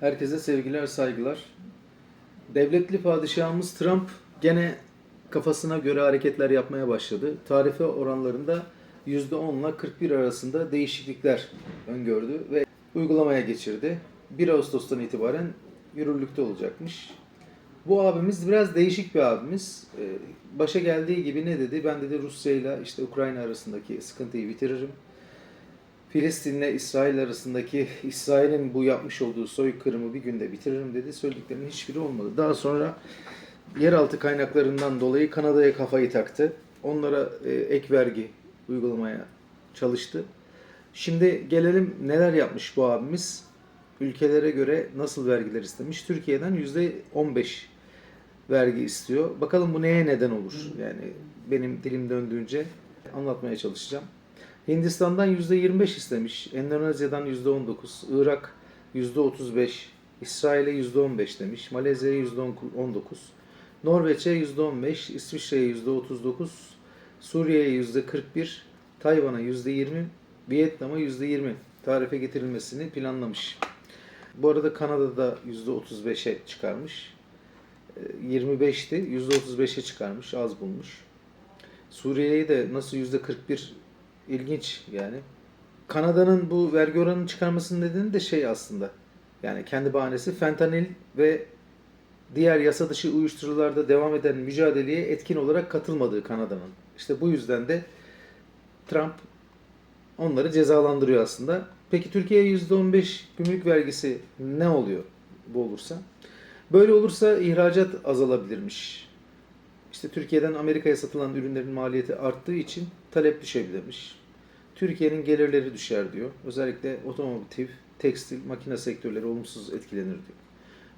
Herkese sevgiler, saygılar. Devletli padişahımız Trump gene kafasına göre hareketler yapmaya başladı. Tarife oranlarında %10 ile 41 arasında değişiklikler öngördü ve uygulamaya geçirdi. 1 Ağustos'tan itibaren yürürlükte olacakmış. Bu abimiz biraz değişik bir abimiz. Ee, Başa geldiği gibi ne dedi? Ben dedi Rusya ile işte Ukrayna arasındaki sıkıntıyı bitiririm. Filistin'le İsrail arasındaki İsrail'in bu yapmış olduğu soykırımı bir günde bitiririm dedi. Söylediklerinin hiçbiri olmadı. Daha sonra yeraltı kaynaklarından dolayı Kanada'ya kafayı taktı. Onlara e, ek vergi uygulamaya çalıştı. Şimdi gelelim neler yapmış bu abimiz. Ülkelere göre nasıl vergiler istemiş? Türkiye'den %15 vergi istiyor. Bakalım bu neye neden olur? Yani benim dilim döndüğünce anlatmaya çalışacağım. Hindistan'dan %25 istemiş, Endonezya'dan %19, Irak %35, İsrail'e %15 demiş, Malezya'ya %19, Norveç'e %15, İsviçre'ye %39, Suriye'ye %41, Tayvan'a %20, Vietnam'a %20 tarife getirilmesini planlamış. Bu arada Kanada'da %35'e çıkarmış. Ee, 25'ti, %35'e çıkarmış, az bulmuş. Suriye'yi de nasıl %41 ilginç yani. Kanada'nın bu vergi oranını çıkarmasının nedeni de şey aslında. Yani kendi bahanesi fentanil ve diğer yasa dışı uyuşturucularda devam eden mücadeleye etkin olarak katılmadığı Kanada'nın. İşte bu yüzden de Trump onları cezalandırıyor aslında. Peki Türkiye'ye %15 gümrük vergisi ne oluyor bu olursa? Böyle olursa ihracat azalabilirmiş. İşte Türkiye'den Amerika'ya satılan ürünlerin maliyeti arttığı için talep düşebilirmiş. Türkiye'nin gelirleri düşer diyor. Özellikle otomotiv, tekstil, makine sektörleri olumsuz etkilenir diyor.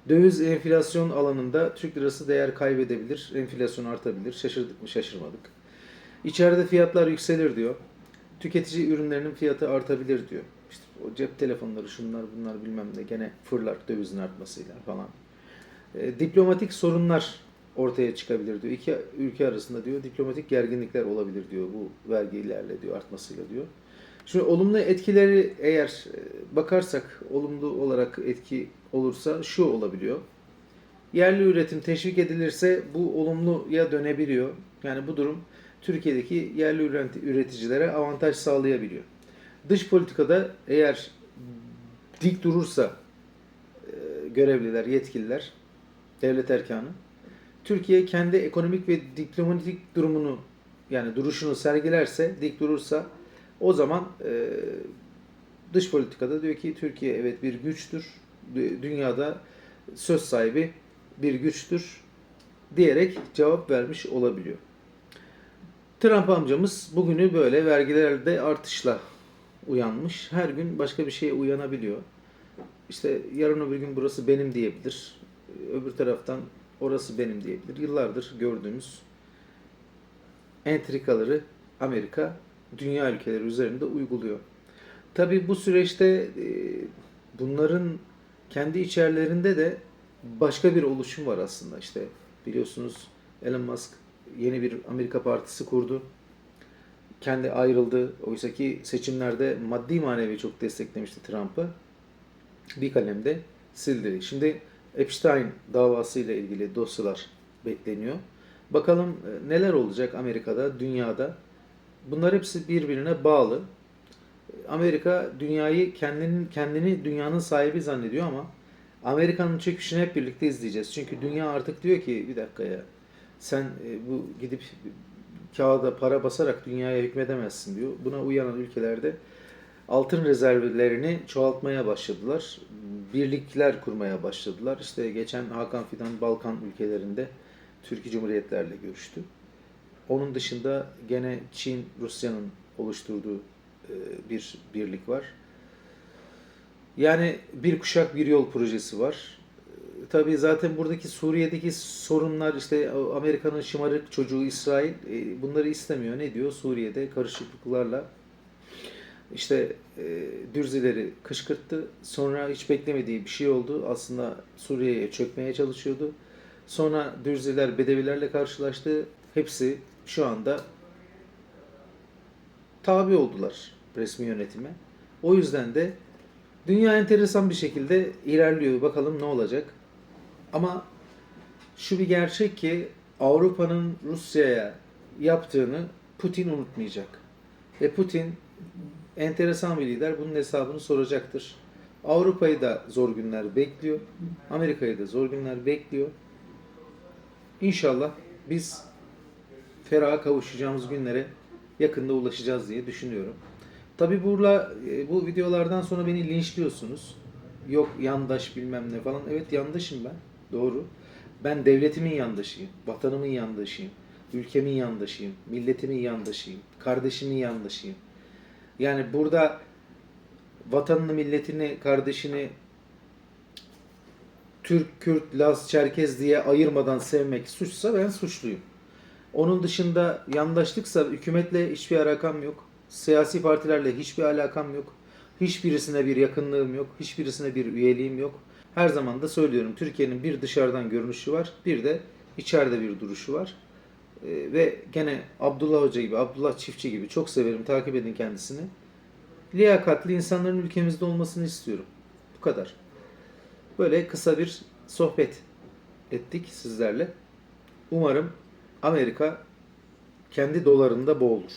Döviz enflasyon alanında Türk lirası değer kaybedebilir, enflasyon artabilir. Şaşırdık mı şaşırmadık. İçeride fiyatlar yükselir diyor. Tüketici ürünlerinin fiyatı artabilir diyor. İşte o cep telefonları şunlar bunlar bilmem ne gene fırlar dövizin artmasıyla falan. E, diplomatik sorunlar ortaya çıkabilir diyor. İki ülke arasında diyor diplomatik gerginlikler olabilir diyor bu vergilerle diyor artmasıyla diyor. Şimdi olumlu etkileri eğer e, bakarsak olumlu olarak etki olursa şu olabiliyor. Yerli üretim teşvik edilirse bu olumluya dönebiliyor. Yani bu durum Türkiye'deki yerli üreti- üreticilere avantaj sağlayabiliyor. Dış politikada eğer dik durursa e, görevliler, yetkililer, devlet erkanı Türkiye kendi ekonomik ve diplomatik durumunu yani duruşunu sergilerse, dik durursa o zaman e, dış politikada diyor ki Türkiye evet bir güçtür. dü- Dünyada söz sahibi bir güçtür diyerek cevap vermiş olabiliyor. Trump amcamız bugünü böyle vergilerde artışla uyanmış. Her gün başka bir şeye uyanabiliyor. İşte yarın öbür gün burası benim diyebilir. Öbür taraftan orası benim diyebilir. Yıllardır gördüğümüz entrikaları Amerika dünya ülkeleri üzerinde uyguluyor. Tabii bu süreçte e, bunların kendi içerilerinde de başka bir oluşum var aslında. İşte biliyorsunuz Elon Musk yeni bir Amerika partisi kurdu. Kendi ayrıldı. Oysa ki seçimlerde maddi manevi çok desteklemişti Trump'ı. Bir kalemde sildi. Şimdi Epstein davası ile ilgili dosyalar bekleniyor. Bakalım e, neler olacak Amerika'da, dünyada. Bunlar hepsi birbirine bağlı. Amerika dünyayı kendinin kendini dünyanın sahibi zannediyor ama Amerika'nın çöküşünü hep birlikte izleyeceğiz. Çünkü dünya artık diyor ki bir dakika ya sen e, bu gidip kağıda para basarak dünyaya hükmedemezsin diyor. Buna uyanan ülkelerde altın rezervlerini çoğaltmaya başladılar. Birlikler kurmaya başladılar. İşte geçen Hakan Fidan Balkan ülkelerinde Türkiye Cumhuriyetlerle görüştü. Onun dışında gene Çin, Rusya'nın oluşturduğu e, bir birlik var. Yani bir kuşak bir yol projesi var. E, Tabii zaten buradaki Suriye'deki sorunlar işte Amerika'nın şımarık çocuğu İsrail e, bunları istemiyor. Ne diyor? Suriye'de karışıklıklarla işte e, Dürzileri kışkırttı. Sonra hiç beklemediği bir şey oldu. Aslında Suriye'ye çökmeye çalışıyordu. Sonra Dürziler Bedevilerle karşılaştı. Hepsi şu anda tabi oldular resmi yönetime. O yüzden de Dünya enteresan bir şekilde ilerliyor. Bakalım ne olacak. Ama şu bir gerçek ki Avrupa'nın Rusya'ya yaptığını Putin unutmayacak. Ve Putin enteresan bir lider. Bunun hesabını soracaktır. Avrupa'yı da zor günler bekliyor. Amerika'yı da zor günler bekliyor. İnşallah biz feraha kavuşacağımız günlere yakında ulaşacağız diye düşünüyorum. Tabi burada e, bu videolardan sonra beni linçliyorsunuz. Yok yandaş bilmem ne falan. Evet yandaşım ben. Doğru. Ben devletimin yandaşıyım. Vatanımın yandaşıyım. Ülkemin yandaşıyım. Milletimin yandaşıyım. Kardeşimin yandaşıyım. Yani burada vatanını, milletini, kardeşini Türk, Kürt, Laz, Çerkez diye ayırmadan sevmek suçsa ben suçluyum. Onun dışında yandaşlıksa hükümetle hiçbir alakam yok. Siyasi partilerle hiçbir alakam yok. Hiçbirisine bir yakınlığım yok. Hiçbirisine bir üyeliğim yok. Her zaman da söylüyorum Türkiye'nin bir dışarıdan görünüşü var. Bir de içeride bir duruşu var. Ee, ve gene Abdullah Hoca gibi, Abdullah Çiftçi gibi çok severim. Takip edin kendisini. Liyakatli insanların ülkemizde olmasını istiyorum. Bu kadar. Böyle kısa bir sohbet ettik sizlerle. Umarım Amerika kendi dolarında boğulur.